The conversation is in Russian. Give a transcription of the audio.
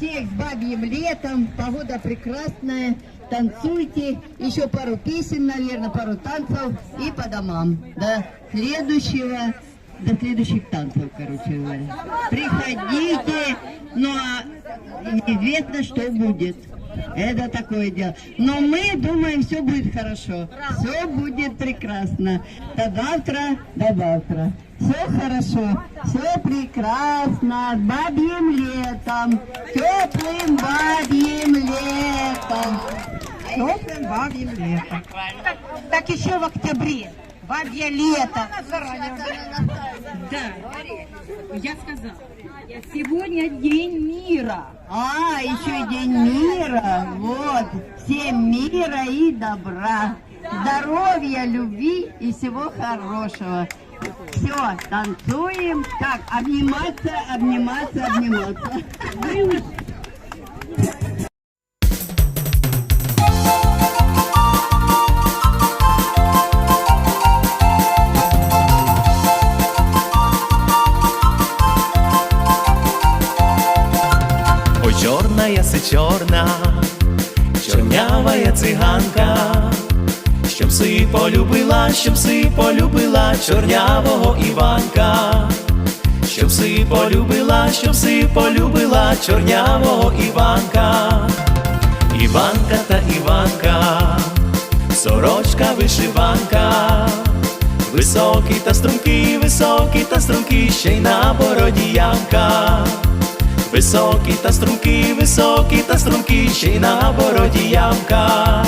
Всех с бабьим летом, погода прекрасная, танцуйте, еще пару песен, наверное, пару танцев и по домам. До следующего, до следующих танцев, короче говоря. Приходите, ну а неизвестно, что будет. Это такое дело. Но мы думаем, все будет хорошо. Все будет прекрасно. До завтра, до завтра. Все хорошо, все прекрасно, бабьим летом, теплым бабьим летом. Теплым бабьим летом. Так, так еще в октябре, бабье лето. Да, я сказала. Сегодня день мира. А, еще и день мира, вот, всем мира и добра, здоровья, любви и всего хорошего. Все, танцуем. Так, обниматься, обниматься, обниматься. Ой, чорная си чорна, чорнявая циганка, щоб си полюбила, щоб си полюбила чорнявого Іванка, щоб си полюбила, щоб си полюбила чорнявого Іванка, Іванка та Іванка, сорочка вишиванка. Високий та стрункий, високий та стрункий, ще й на бороді ямка. Високий та стрункий, високий та стрункий, ще й на бороді ямка.